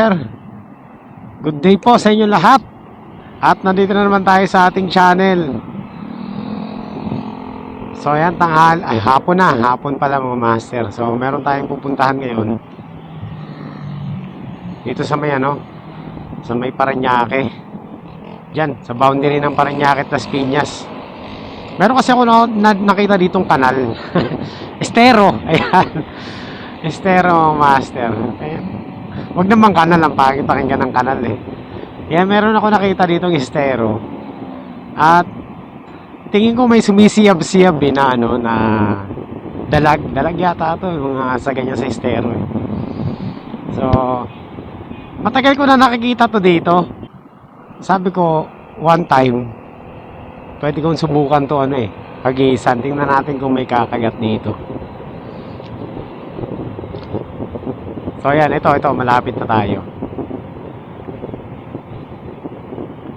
master. Good day po sa inyo lahat. At nandito na naman tayo sa ating channel. So ayan, tanghal, ay hapon na, hapon pala mga master. So meron tayong pupuntahan ngayon. Dito sa may ano, sa may Paranaque. Diyan, sa boundary ng Paranaque at Las Piñas. Meron kasi ako na, na, nakita ditong kanal. Estero. Ayan. Estero master. Ayan. Huwag naman kanal ang pangit pakinggan ng kanal eh. Kaya meron ako nakita ditong estero. At tingin ko may sumisiyab-siyab eh na ano na dalag. Dalag yata ito yung mga sa ganyan sa estero eh. So, matagal ko na nakikita to dito. Sabi ko, one time, pwede kong subukan to ano eh. Pag-iisan, tingnan natin kung may kakagat dito. So ayan, ito, ito, malapit na tayo.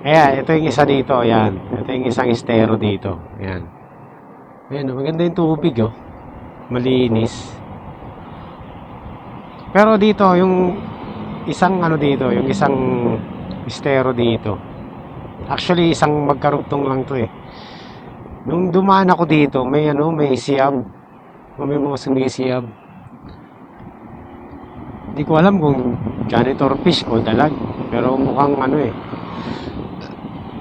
Ayan, ito yung isa dito, ayan. Ito yung isang estero dito. Ayan. Ayan, oh, maganda yung tubig, oh. Malinis. Pero dito, yung isang ano dito, yung isang estero dito. Actually, isang magkarugtong lang to eh. Nung dumaan ako dito, may ano, may siyab. May mga sumisiyab. Hindi ko alam kung janitor fish o dalag. Pero mukhang ano eh.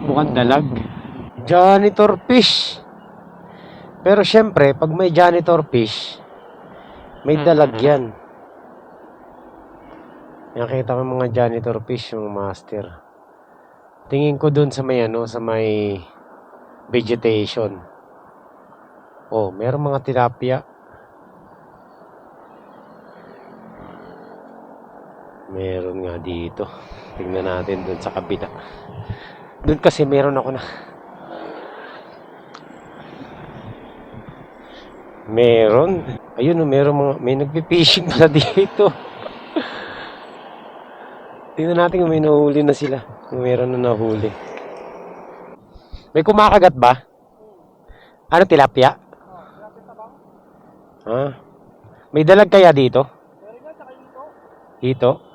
Mukhang dalag. Janitor fish. Pero syempre, pag may janitor fish, may dalag yan. Nakita ko mga janitor fish, yung master. Tingin ko dun sa may ano, sa may vegetation. Oh, meron mga tilapia. Meron nga dito. Tingnan natin dun sa kabila. Dun kasi meron ako na. Meron. Ayun, oh, meron mga, may nagpi-fishing pala dito. Tingnan natin kung may nahuli na sila. Kung meron na nahuli. May kumakagat ba? Ano, tilapia? Ha? May dalag kaya dito? Dito?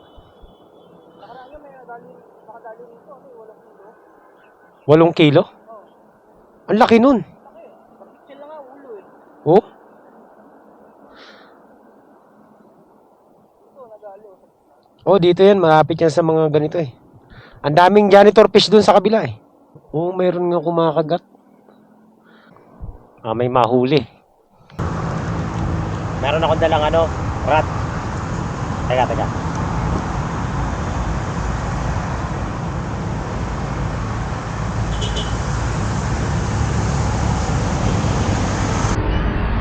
Walong kilo? Ang laki nun. Oh? Oh, dito yan. Malapit yan sa mga ganito eh. Ang daming janitor fish dun sa kabila eh. Oh, mayroon nga kumakagat. Ah, may mahuli. Meron akong dalang ano, rat. Teka, teka.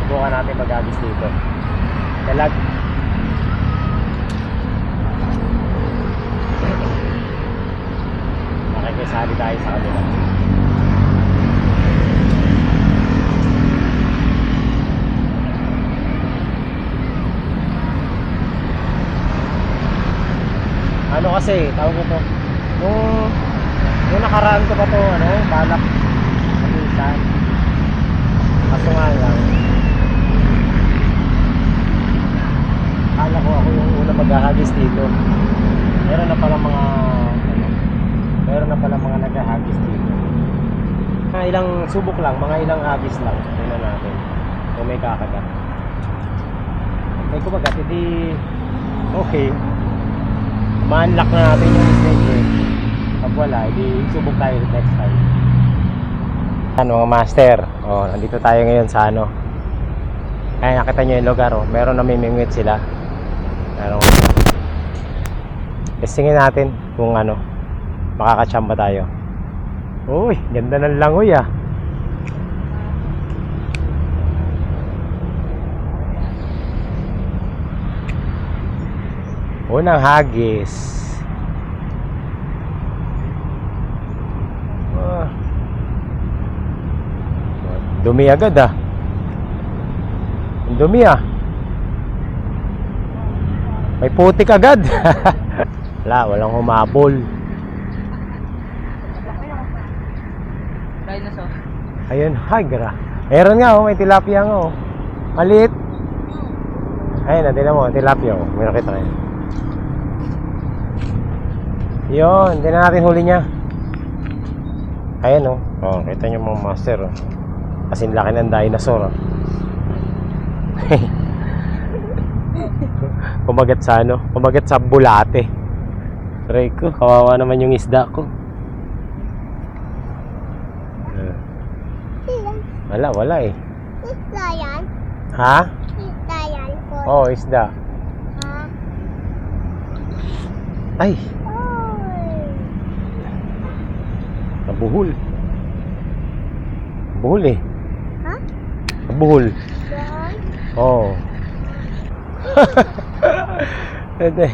Subukan mag-agis dito. Dalag. Makikisali tayo sa kanila. Ano kasi, tawag ko to. Nung, nung nakaraan ko pa to, ano, balak. Kamisan. Kaso nga lang, Akala ko ako yung una maghahagis dito. Meron na pala mga ano, meron na pala mga naghahagis dito. Mga ilang subok lang, mga ilang hagis lang. Tingnan natin kung may kakagat. May kumagat, edi okay. Ma-unlock na natin yung snake eh. Pag wala, edi subok tayo next time. Ano mga master, oh, nandito tayo ngayon sa ano. Kaya nakita nyo yung lugar, oh. meron namimingwit sila. Ano? Testingin natin kung ano, makakachamba tayo. Uy, ganda ng langoy ah. Unang hagis. Ah. Dumi agad ah. Dumi ah. May putik agad. Wala, walang humabol. Dinosaur. Ayun, hay, gra. Meron nga, oh, may tilapia nga, oh. Maliit. Ayun, na, tinan mo, tilapia, oh. Meron kita kayo. Yun, hindi na natin huli niya. Ayan oh. Oh, kita niyo mga master oh. Kasi laki ng dinosaur oh. Kumagat sa ano? Kumagat sa bulate. Try ko, kawawa naman yung isda ko. Eh, Wala, wala eh. Isda yan? Ha? Isda yan po. Oo, oh, isda. Ha? Ay, Oy. nabuhol. Nabuhol eh. Ha? Nabuhol. Oo. Oh. Ede,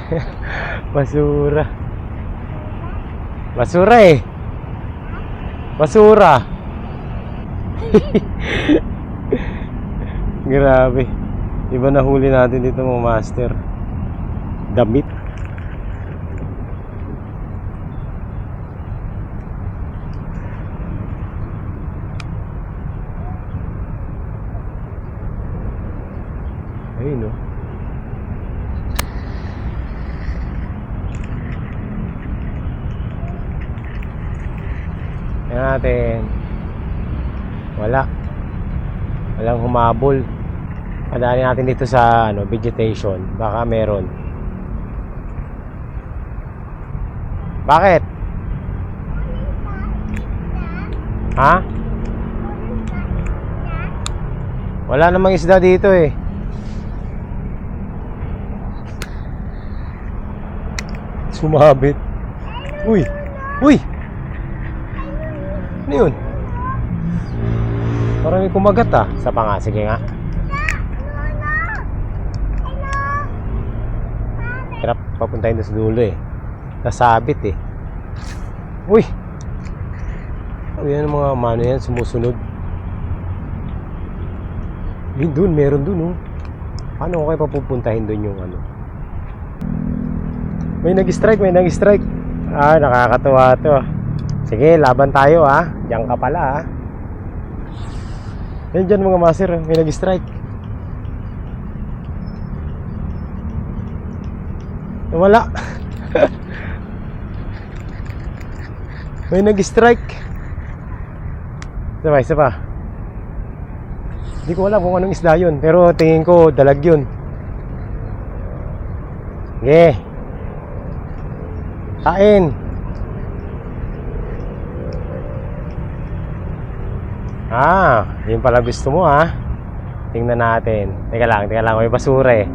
basura. Basura eh. Basura. Grabe. Iba na huli natin dito mga master. Damit. Ayun oh. Tingnan natin. Wala. Walang humabol. Padali natin dito sa ano, vegetation. Baka meron. Bakit? Ha? Wala namang isda dito eh. Sumabit. Uy! Uy! Ano yun? Parang may kumagat ah. Sa pa nga. Sige nga. Hirap papuntahin doon sa dulo eh. Nasabit eh. Uy! Ano yan mga mano yan? Sumusunod. Yun dun, meron dun oh. Paano ko kayo papupuntahin dun yung ano? May nag-strike, may nag-strike. Ah, nakakatuwa to. Sige, laban tayo ah. Diyan ka pala ah. Yan dyan mga master, may nag-strike. Wala. may nag-strike. Isa pa, isa pa. Hindi ko alam kung anong isda yun, pero tingin ko dalag yun. Sige. Kain. Ah, yun pala gusto mo ha. Tingnan natin. Teka lang, teka lang. May basura eh.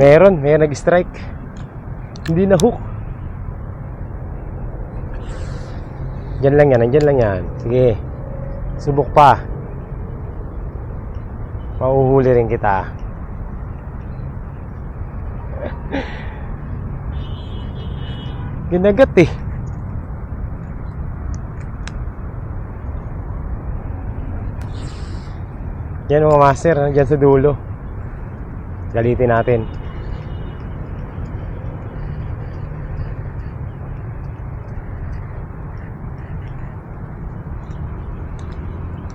Meron, may nag-strike. Hindi na hook. Diyan lang yan, nandyan lang yan. Sige. Subok pa. Mauhuli rin kita. Ginagat eh. Yan mga master, dyan sa dulo. Galitin natin.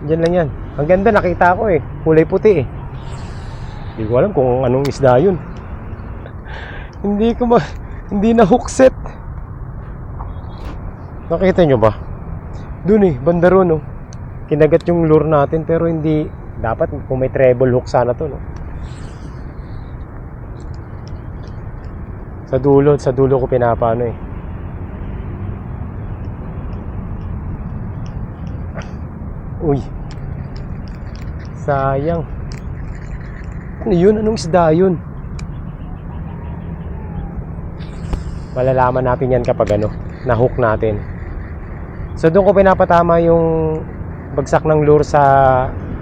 Diyan lang yan. Ang ganda, nakita ko eh. Kulay puti eh. Hindi ko alam kung anong isda yun. hindi ko ma... Hindi na hook set. Nakita nyo ba? Doon eh, banda ron oh. Kinagat yung lure natin pero hindi... Dapat kung may treble hook sana to no. Sa dulo, sa dulo ko pinapano eh. Uy. Sayang. Ano yun? Anong isda yun? Malalaman natin yan kapag ano, na-hook natin. So doon ko pinapatama yung bagsak ng lure sa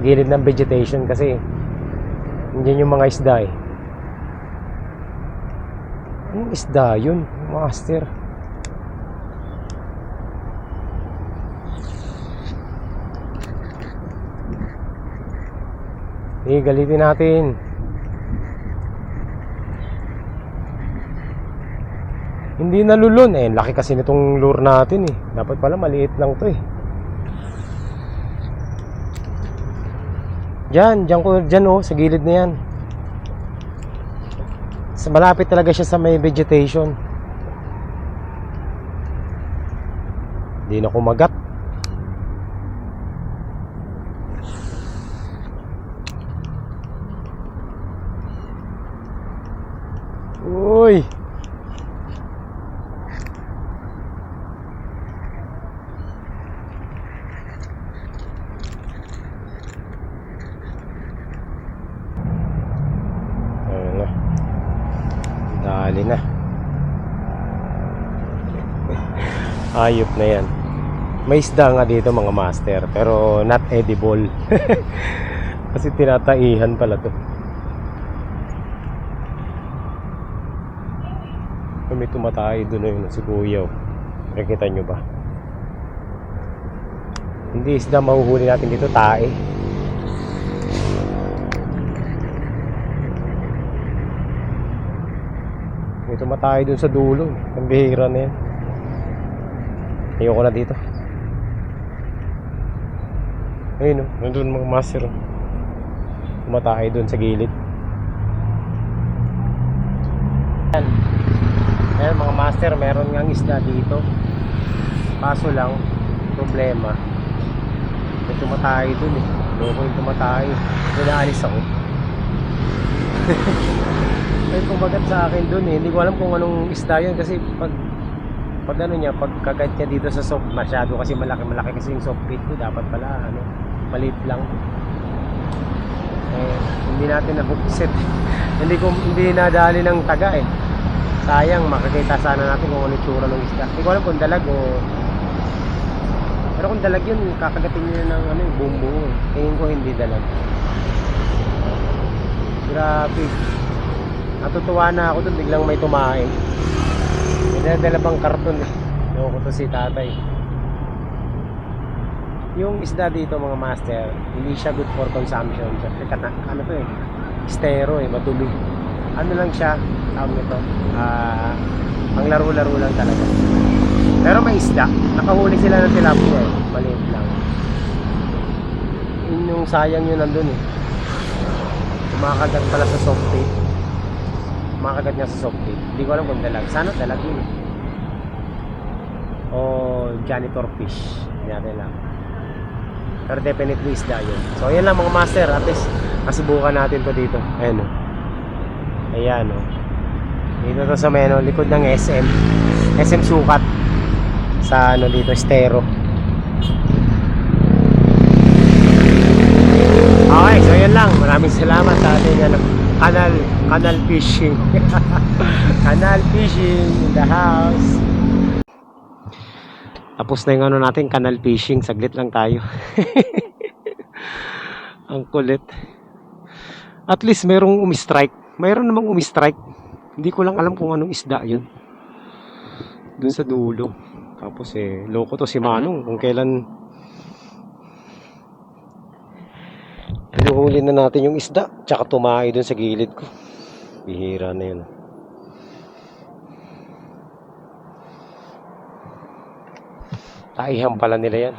gilid ng vegetation kasi hindi yung mga isda eh. Anong isda yun, master? Eh, galitin natin. Hindi nalulun eh. Laki kasi nitong lure natin eh. Dapat pala maliit lang to eh. Diyan, diyan ko, diyan oh, sa gilid na yan. Sa malapit talaga siya sa may vegetation. Hindi na kumagat. Uy! Ayun na. Dali na. Ayop na yan. May isda nga dito mga master, pero not edible. Kasi tinataihan pala to. May tumatay doon na yun si Kuya. oh. Nakikita nyo ba? Hindi isda mahuhuli natin dito, tae. May tumatay doon sa dulo. Ang bihira na yan. Ayoko na dito. Ayun oh, nandun mga master. oh. Tumatay doon sa gilid. Yan. Ayan mga master, meron ngang isda dito. Kaso lang, problema. May tumatay doon eh. Loko yung tumatay. Pinaalis ako. May kumagat sa akin doon eh. Hindi ko alam kung anong isda yun kasi pag pag ano niya, pag kagat niya dito sa soft masyado kasi malaki malaki kasi yung soft bait ko dapat pala ano, maliit lang. Eh, hindi natin nabukisit. hindi ko hindi nadali ng taga eh. Sayang makikita sana natin kung ano tsura ng isda. Hindi ko alam kung dalag o pero kung dalag yun, kakagatin niya ng ano, buo. eh. Tingin ko hindi dalag. Grabe. Natutuwa na ako doon, biglang may tumain. May dala pang karton eh. Ewan ko to si tatay. Yung isda dito mga master, hindi siya good for consumption. Siyempre, kana, ano to eh, estero eh, madumi. Ano lang siya, tawag nito, ah, pang laro-laro lang talaga. Pero may isda, nakahuli sila ng tilapia eh, maliit lang. Yun yung sayang yun nandun eh. Kumakagat pala sa soft bait. Kumakagat niya sa soft bait. Hindi ko alam kung dalag. Sana dalag yun eh. O janitor fish. Natin lang. Pero definitely isda yun. So ayan lang mga master. At least nasubukan natin to dito. Ayan o. Ayan o. Dito to sa meno. Likod ng SM. SM Sukat. Sa ano dito. Estero. Okay, so yun lang. Maraming salamat sa ating ano, kanal, kanal fishing. kanal fishing in the house. Tapos na yung ano natin, kanal fishing. Saglit lang tayo. Ang kulit. At least merong umistrike. Mayroon namang umistrike. Hindi ko lang alam kung anong isda yun. Doon sa dulo. Tapos eh, loko to si Manong. Kung kailan Hinuhuli na natin yung isda. Tsaka tumahi dun sa gilid ko. Bihira na yun. Taihan pala nila yan.